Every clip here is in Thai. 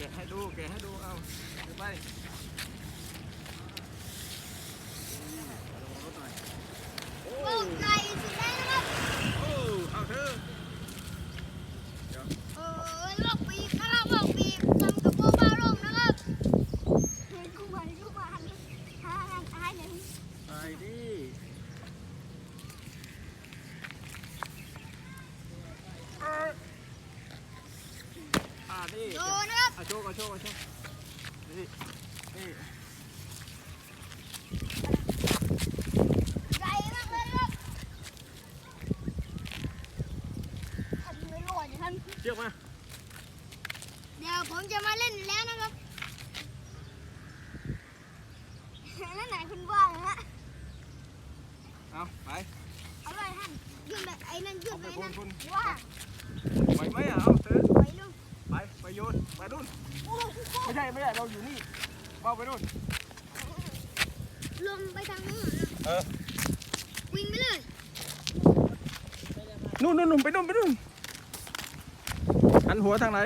แกะให้ดูแกะให้ดูเอาถือไปรถหน่อยโอ้บอกไก่สิได้นะครับโอ้เอาเธอเออบอกปีกนะครับบอกปีกทำกับพวกบ้าลงนะครับเฮ้ยกูมากูมาหาหาหาหนึ่งไปดิอ่านี่โดนะครับ เอาโชว์เอาโชว์เอาโชว์นี่นี่ไก่มากเลยนะครับทำไม่รอดท่านเชือกมาเดี๋ยวผมจะมาเล่นแล้วนะครับนั่นไหนคุณว่าเหรอฮะเอาไปเอาไปท่านยืนไปไอ้นั่นยืนไปเอาไปนั่นคุณว่าไหวไหมอะ ไปนู่นโอ้โหไม่ใช่ไม่ใช่เราอยู่นี่ว่าวไปนู่นลงไปทางนู้นเออวิ่งไปเลยนู่นนู่นนู่นไปนู่นไปนู่นหันหัวทางไหน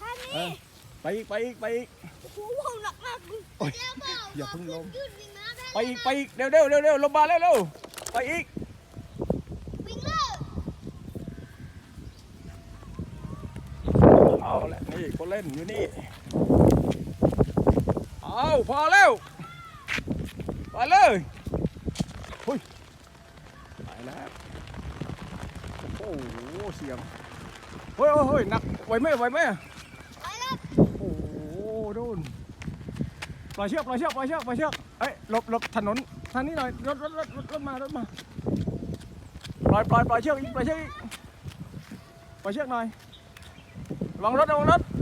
ทางเอนี้อไปอีกไปอีกไปอีก โอ้โหหนักมากคุณโอ้ยแล้วก็อย่าเพิ่งลง ยืดวิ่งมาได้ไปอีกไปอีกเร็วเร็วเร็วเร็วลงมาเร็วเร็วไปอีก วิ่งเลย เอาละนี่คนเล่นอยู่นี่ เอาพอแล้วไปเลยหุยไปแล้วโอ้โหเสียงเฮ้ยเฮ้ยเฮ้ยหนักไหวไหมไหวไหมไปแล้วโอ้โหโดนปล่อยเชือกปล่อยเชือกปล่อยเชือกปล่อยเชือกเอ้ยหลบหลบถนนทางนี้หน่อยรถรถรถรถรถมารถมาปล่อยปล่อยปล่อยเชือกอีกปล่อยเชือกอีกปล่อยเชือกหน่อย Long rot, long rot.